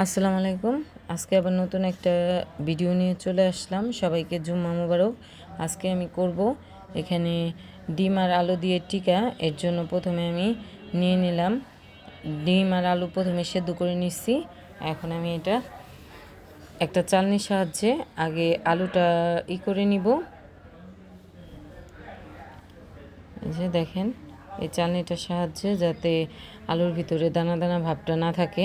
আসসালামু আলাইকুম। আজকে আবার নতুন একটা ভিডিও নিয়ে চলে আসলাম। সবাইকে জুম্মা মুবারক। আজকে আমি করব এখানে ডিম আর আলু দিয়ে টিকা। এর জন্য প্রথমে আমি নিয়ে নিলাম। ডিম আর আলু প্রথমে সেদ্ধ করে নিচ্ছি। এখন আমি এটা একটা চালনির সাহায্যে আগে আলুটা ই করে নিব। যে দেখেন, এই চালনিটার সাহায্যে যাতে আলুর ভিতরে দানা দানা ভাবটা না থাকে।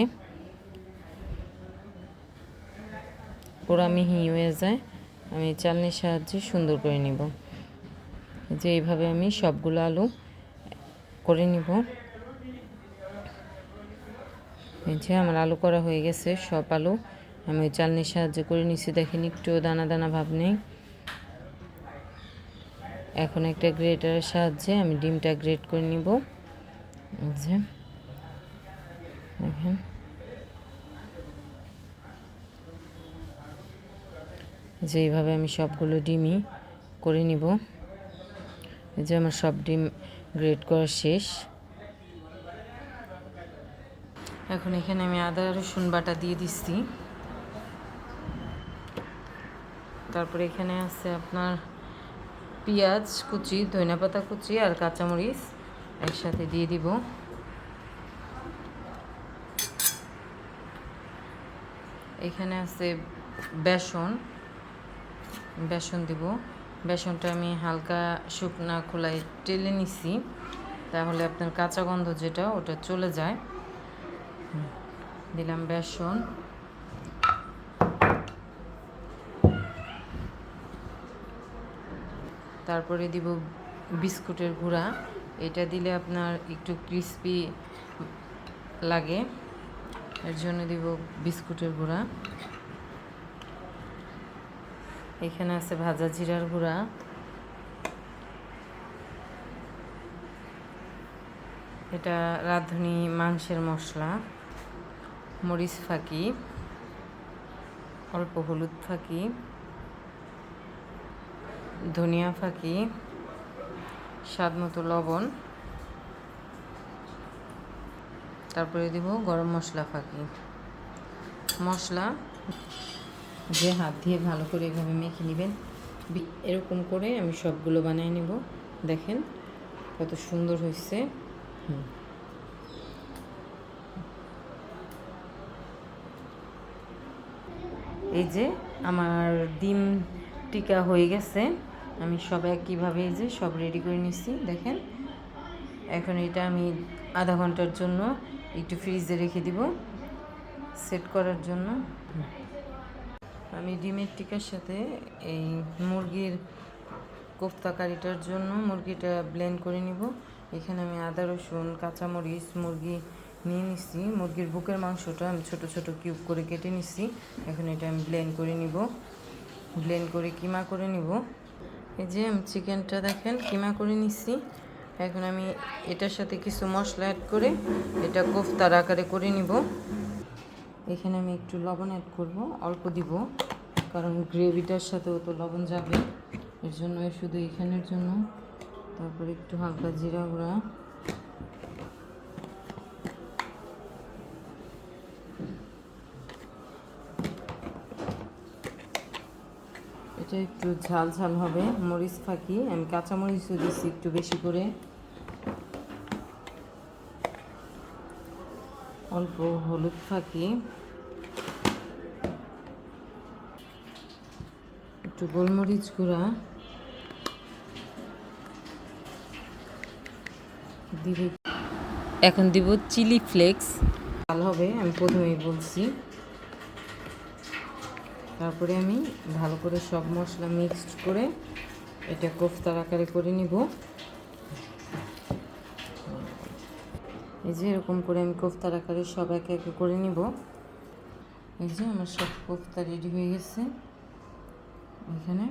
পুরা মিহি হয়ে যায় আমি চালনির সাহায্যে সুন্দর করে নিব। যে এইভাবে আমি সবগুলো আলু করে নিব। যে আমার আলু করা হয়ে গেছে, সব আলু আমি চালনির সাহায্যে করে নিছি। দেখেন একটু দানা দানা ভাব নেই। এখন একটা গ্রেটারের সাহায্যে আমি ডিমটা গ্রেট করে নিব। দেখেন। যে এইভাবে আমি সবগুলো ডিমই করে নিব। যে আমার সব ডিম গ্রেড করা শেষ। এখন এখানে আমি আদা, রসুন বাটা দিয়ে দিচ্ছি। তারপরে এখানে আছে আপনার পেঁয়াজ কুচি ধনিয়া পাতা কুচি আর কাঁচামরিচ একসাথে দিয়ে দিব। এখানে আছে বেসন। বেসন দিব। বেসনটা আমি হালকা শুকনা খোলায় টেলে নিছি। তাহলে আপনার কাঁচা গন্ধ যেটা, ওটা চলে যায়। দিলাম বেসন। তারপরে দিব বিস্কুটের গুঁড়া। এটা দিলে আপনার একটু ক্রিস্পি লাগে। এর জন্য দিব বিস্কুটের গুঁড়া। এখানে আছে ভাজা জিরার গুঁড়া। এটা রাঁধুনি মাংসের মশলা, মরিচ ফাঁকি, অল্প হলুদ ফাঁকি, ধনিয়া ফাঁকি, স্বাদ মতো লবণ, তারপরে দিব গরম মশলা ফাঁকি। মশলা যে হাত দিয়ে ভালো করে এভাবে মেখে নেবেন এরকম করে আমি সবগুলো বানিয়ে নেব। দেখেন কত সুন্দর হয়েছে। হুম। এই যে আমার ডিম টিকা হয়ে গেছে, আমি সব একইভাবে এই যে সব রেডি করে নিচ্ছি দেখেন, এখন এটা আমি আধা ঘণ্টার জন্য একটু ফ্রিজে রেখে দিব, সেট করার জন্য। আমি ডিমের টিকার সাথে এই মুরগির কোফতা কারিটার জন্য মুরগিটা ব্লেন্ড করে নিব। এখানে আমি আদা, রসুন, কাঁচামরিচ, মুরগি নিয়ে নিচ্ছি মুরগির বুকের মাংসটা আমি ছোট ছোট কিউব করে কেটে নিচ্ছি এখন এটা আমি ব্লেন্ড করে নিব। ব্লেন্ড করে কিমা করে নিব। এই যে আমি চিকেনটা দেখেন, কিমা করে নিচ্ছি এখন আমি এটার সাথে কিছু মশলা অ্যাড করে এটা কোফতার আকারে করে নিব। এখানে আমি একটু লবণ অ্যাড করব, অল্প দিব, কারণ গ্রেভিটার সাথেও তো লবণ যাবে। এর জন্য শুধু এখানের জন্য। তারপরে একটু হালকা জিরা গুঁড়া। এটা একটু ঝাল ঝাল হবে, মরিচ ফাঁকি। আমি কাঁচা মরিচও দিচ্ছি একটু বেশি করে। অল্প হলুদ ফাঁকি। একটু গোলমরিচ গুঁড়া। দিব। এখন দিব চিলি ফ্লেক্স। ভালো হবে, আমি প্রথমেই বলছি। তারপরে আমি ভালো করে সব মশলা মিক্সড করে এটা কোফতার আকারে করে নিব। এই যে এরকম করে আমি কোফতার আকারে সব একে একে করে নিব। এই যে আমার সব কোফতা রেডি হয়ে গেছে। এখানে।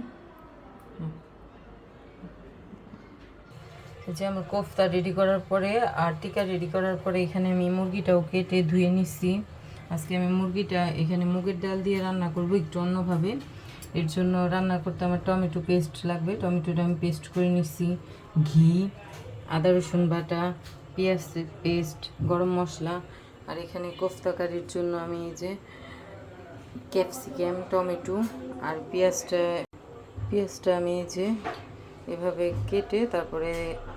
এই যে আমার কোফতা রেডি করার পরে, আর টিকা রেডি করার পরে এখানে আমি মুরগিটাও কেটে ধুয়ে নিচ্ছি আজকে আমি মুরগিটা এখানে মুগের ডাল দিয়ে রান্না করব একটু অন্যভাবে। এর জন্য রান্না করতে আমার টমেটো পেস্ট লাগবে। টমেটোটা আমি পেস্ট করে নিচ্ছি ঘি, আদা রসুন বাটা পেঁয়াজ পেস্ট, গরম মশলা আর এখানে কোফতা কারির জন্য আমি এই যে ক্যাপসিকাম, টমেটো আর পেঁয়াজটা পেঁয়াজটা আমি এই যে এভাবে কেটে তারপরে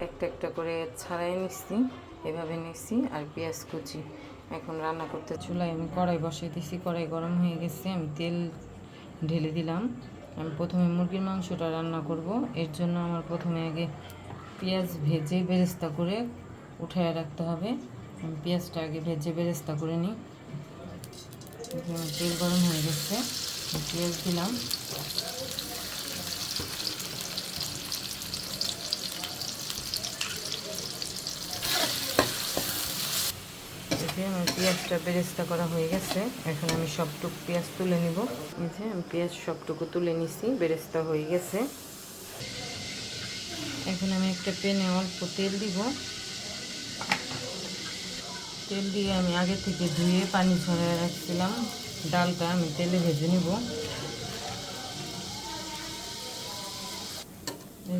একটা একটা করে ছাড়াই নিচ্ছি। এভাবে নিচ্ছি আর পেঁয়াজ কুচি। এখন রান্না করতে চুলায় আমি কড়াই বসিয়ে দিছি। কড়াই গরম হয়ে গেছে, আমি তেল ঢেলে দিলাম। আমি প্রথমে মুরগির মাংসটা রান্না করব। এর জন্য আমার প্রথমে আগে পেঁয়াজ ভেজে বেরেস্তা করে উঠায় রাখতে হবে। পেঁয়াজটা আগে ভেজে বেরেস্তা করে নিই। তেল গরম হয়ে গেছে। পেঁয়াজ দিলাম। আমার পেঁয়াজটা বেরেস্তা করা হয়ে গেছে। এখন আমি সবটুকু পেঁয়াজ তুলে নিব। এই যে আমি পেঁয়াজ সবটুকু তুলে নিছি। বেরেস্তা হয়ে গেছে। এখন আমি একটা প্যানে অল্প তেল দিব। তেল দিয়ে আমি আগে থেকে ধুয়ে পানি ঝরিয়ে রাখছিলাম। ডালটা আমি তেলে ভেজে নিব।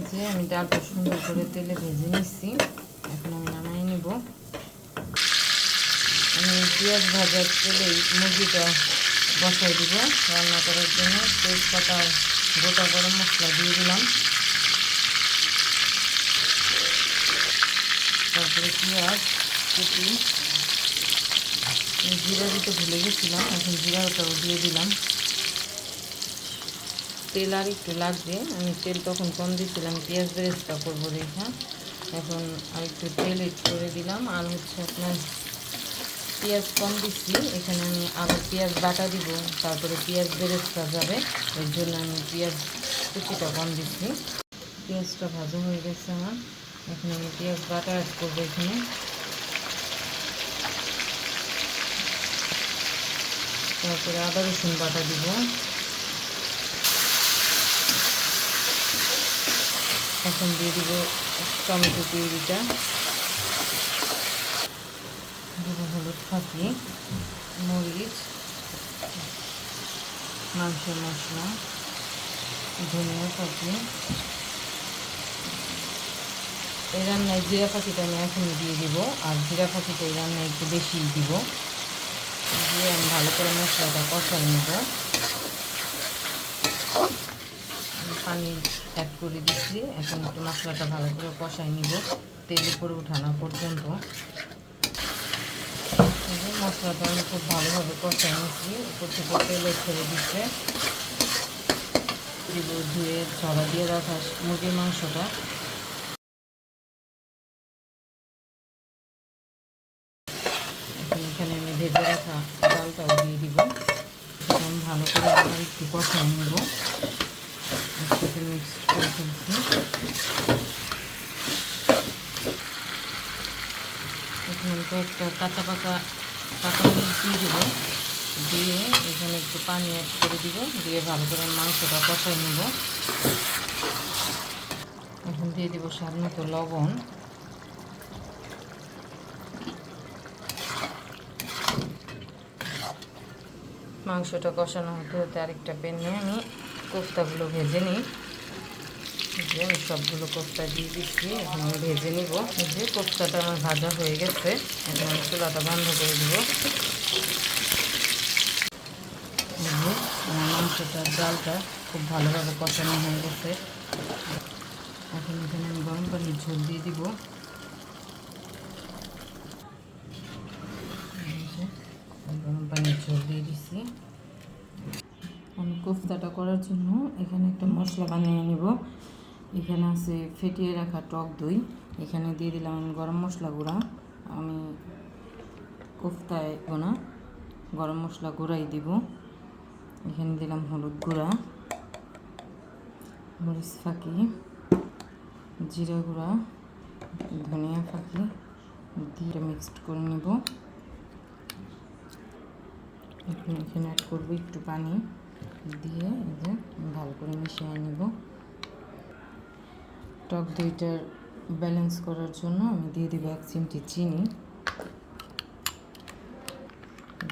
যে আমি ডালটা সুন্দর করে তেলে ভেজে নিচ্ছি। এখন আমি নামাই নিব। আমি পেঁয়াজ ভাজার তেলেই মুরগিটা বসাই দিব রান্না করার জন্য। তেজপাতা গোটা গরম মশলা দিয়ে দিলাম। তারপরে পেঁয়াজ আমি জিরা দিতে ভুলে গেছিলাম, এখন জিরাটাও দিয়ে দিলাম। তেল আর একটু লাগবে। আমি তেল তখন কম দিয়েছিলাম পেঁয়াজ বেরেস্তা করব রেখা এখন আর একটু তেল এড করে দিলাম, আর হচ্ছে আপনার পেঁয়াজ কম দিচ্ছি এখানে আমি আবার পেঁয়াজ বাটা দিব, তারপরে পেঁয়াজ বেরেস্তা যাবে, এর জন্য আমি পেঁয়াজ কুচিটা কম দিচ্ছি পেঁয়াজটা ভাজা হয়ে গেছে আমার। এখন আমি পেঁয়াজ বাটা অ্যাড করব এখানে। তারপরে আদা রসুন বাটা দিব। এখন দিয়ে দিব টমেটো পিউরিটা। দিব হলুদ ফাঁকি, মরিচ, মাংসের মশলা, ধনিয়া ফাঁকি। এই রান্নায় জিরা ফাঁকিটা আমি এখনই দিয়ে দিব, আর জিরা ফাঁকিটা এই রান্নায় একটু বেশি দিব। দিয়ে আমি ভালো করে মশলাটা কষাই নেব। পানি অ্যাড করে দিচ্ছি এখন একটু মশলাটা ভালো করে কষাই নিব। তেল উপরে উঠানো পর্যন্ত। মশলাটা আমি খুব ভালোভাবে কষাই নিচ্ছি উপর থেকে তেলে ছেড়ে দিচ্ছে। ধুয়ে ছড়া দিয়ে রাখা মুরগির মাংসটা এখন এখানে আমি ভেজে রাখা ডালটাও দিয়ে দিব সেটা আমি ভালো করে আবার একটু কষাই নেব। একসাথে মিক্স করে ফেলছি। কয়েকটা কাঁচা পাকা মরিচ দিয়ে দেবো। দিয়ে এখানে একটু পানি অ্যাড করে দিব। দিয়ে ভালো করে মাংসটা কষাই নেব। এখন দিয়ে দেবো স্বাদ মতো লবণ। মাংসটা কষানো হতে হতে আরেকটা প্যান নিয়ে আমি কোফতাগুলো ভেজে নিই। যে আমি সবগুলো কোফতা দিয়ে দিচ্ছি, এখন আমি ভেজে নিব। যে কোফতাটা আমার ভাজা হয়ে গেছে, এখন আমি চুলাটা বন্ধ করে দিব। আমার মাংসটার ডালটা খুব ভালোভাবে কষানো হয়ে গেছে। এখন এখানে আমি গরম পানির ঝোল দিয়ে দিব এই যে গরম পানির ঝোল দিয়ে দিচ্ছি আমি কোফতাটা করার জন্য এখানে একটা মশলা বানিয়ে নিব। এখানে আছে ফেটিয়ে রাখা টক দই। এখানে দিয়ে দিলাম আমি গরম মশলা গুঁড়া। আমি কোফতায় গোনা গরম মশলা গুঁড়াই দিব। এখানে দিলাম হলুদ গুঁড়া, মরিচ ফাঁকি, জিরা গুঁড়া, ধনিয়া ফাঁকি দিয়ে মিক্সড করে নেব। এখন এখানে অ্যাড করব একটু পানি। দিয়ে যে ভালো করে মিশিয়ে নেব। টক দইটার ব্যালেন্স করার জন্য আমি দিয়ে দেবো এক চিমটি চিনি।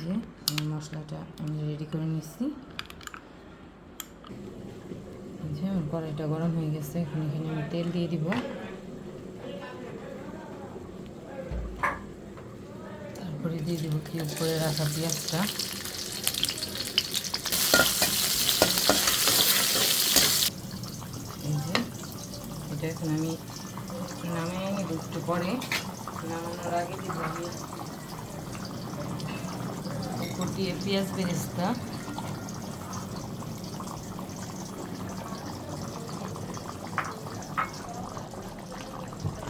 যে মশলাটা আমি রেডি করে নিচ্ছি। যে আমার কড়াইটা গরম হয়ে গেছে, এখন এখানে আমি তেল দিয়ে দিব। তারপরে দিয়ে দিব কি উপরে রাখা পেঁয়াজটা এই যে এটা এখন আমি নামিয়ে নিব একটু পরে। নামানোর আগে দিয়ে পেঁয়াজ বেরেস্তা।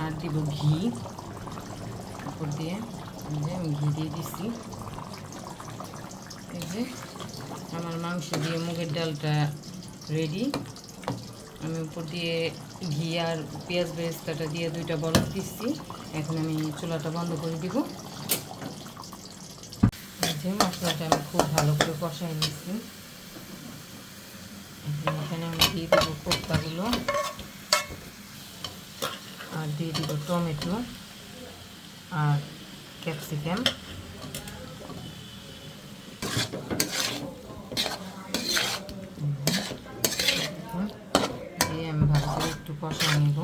আর দিব ঘি। উপর দিয়ে আমি ঘি দিয়ে এই যে আমার মাংস দিয়ে মুগের ডালটা রেডি আমি উপর দিয়ে ঘি আর পেঁয়াজ বেরেস্তাটা দিয়ে দুইটা বরফ দিচ্ছি। এখন আমি চুলাটা বন্ধ করে দিব। যে মশলাটা আমি খুব ভালো করে কষাই নিচ্ছি। এখানে আমি দিয়ে দেবো কোপ্তাগুলো। আর দিয়ে দিব টমেটো আর ক্যাপসিকাম দিয়ে আমি ভালো করে একটু কষা নেব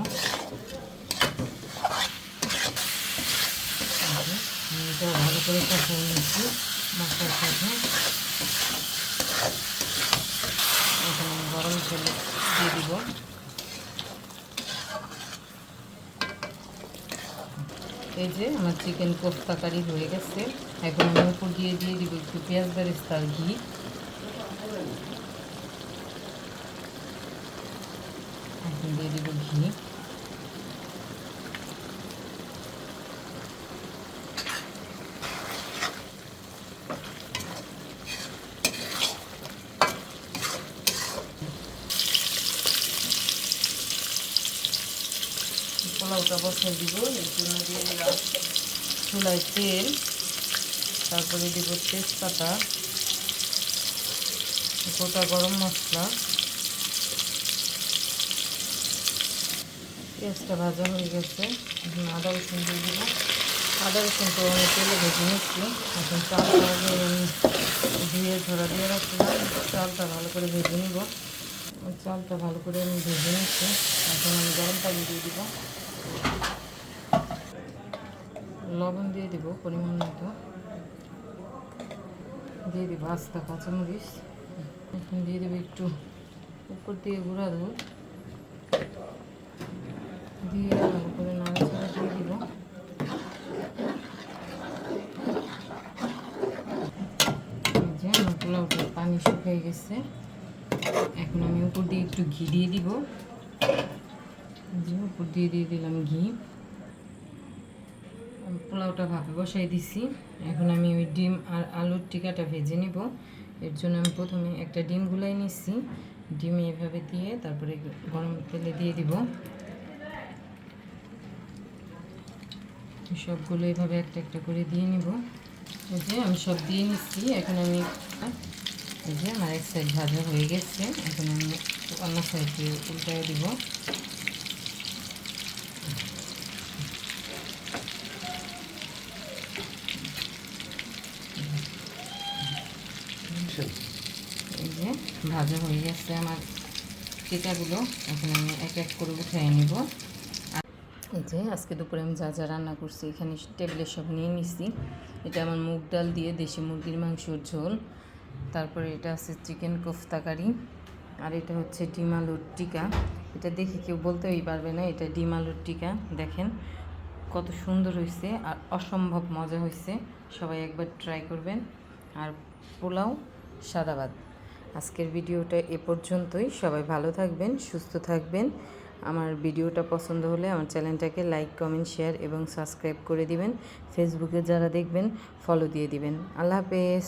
আমি এটা ভালো করে কষা নিচ্ছি মশলার সাথে। এখন গরম তেলে দিয়ে দিব। এই যে আমার চিকেন কোফতা কারি হয়ে গেছে। এখন আমি উপর দিয়ে দিয়ে দিব একটু পেঁয়াজ বেরেস্তার ঘি। দিয়ে দিব ঘি। বসাই দিব, এর জন্য দিয়ে দিলাম চুলায় তেল, তারপরে দিব তেজপাতা, গোটা গরম মশলা। পেঁয়াজটা ভাজা হয়ে গেছে আদা রসুন দিয়ে দিব। আদা রসুন তো আমি তেলে ভেজে নিচ্ছি, এখন চালটা ধুয়ে ঝরা দিয়ে রাখছিলাম, চালটা ভালো করে ভেজে নিব। চালটা ভালো করে আমি ভেজে নিচ্ছি, এখন আমি গরম পানি দিয়ে দিব। লবণ দিয়ে দিব, পরিমাণ মতো। দিয়ে দিব আস্তা কাঁচামরিচ। দিয়ে দেবো একটু উপর দিয়ে গুঁড়া দুধ। দিয়ে ভালো করে নাড়াচাড়া দিয়ে দিব। পানি শুকিয়ে গেছে, এখন আমি উপর দিয়ে একটু ঘি দিয়ে দিব। যে উপর দিয়ে দিয়ে দিলাম ঘি। পোলাওটা ভাপে বসাই দিছি। এখন আমি ওই ডিম আর আলুর টিকাটা ভেজে নিব। এর জন্য আমি প্রথমে একটা ডিম গুলাই নিচ্ছি ডিম এভাবে দিয়ে তারপরে গরম তেলে দিয়ে দিব। সবগুলো এভাবে একটা একটা করে দিয়ে নিব। এই যে আমি সব দিয়ে নিচ্ছি এখন আমি এই যে আমার এক সাইড ভাজা হয়ে গেছে। এখন আমি অন্য সাইডে উল্টায় দিব। ভাজা হয়ে গেছে আমার টিকাগুলো এখন আমি এক এক করে উঠিয়ে নিব। এই যে আজকে দুপুরে আমি যা যা রান্না করছি, এখানে টেবিলে সব নিয়ে নিছি। এটা আমার মুগ ডাল দিয়ে দেশি মুরগির মাংসর ঝোল। তারপরে এটা আছে চিকেন কোফতা কারি আর এটা হচ্ছে ডিম আলুর টিকা। এটা দেখে কেউ বলতেই পারবে না, এটা ডিম আলুর টিকা। দেখেন কত সুন্দর হয়েছে আর অসম্ভব মজা হয়েছে। সবাই একবার ট্রাই করবেন। আর পোলাও সাদাবাদ। আজকের ভিডিওটা এ পর্যন্তই। সবাই ভালো থাকবেন, সুস্থ থাকবেন। আমার ভিডিওটা পছন্দ হলে আমার চ্যানেলটাকে লাইক, কমেন্ট, শেয়ার এবং সাবস্ক্রাইব করে দিবেন। ফেসবুকে যারা দেখবেন ফলো দিয়ে দিবেন। আল্লাহ হাফেজ।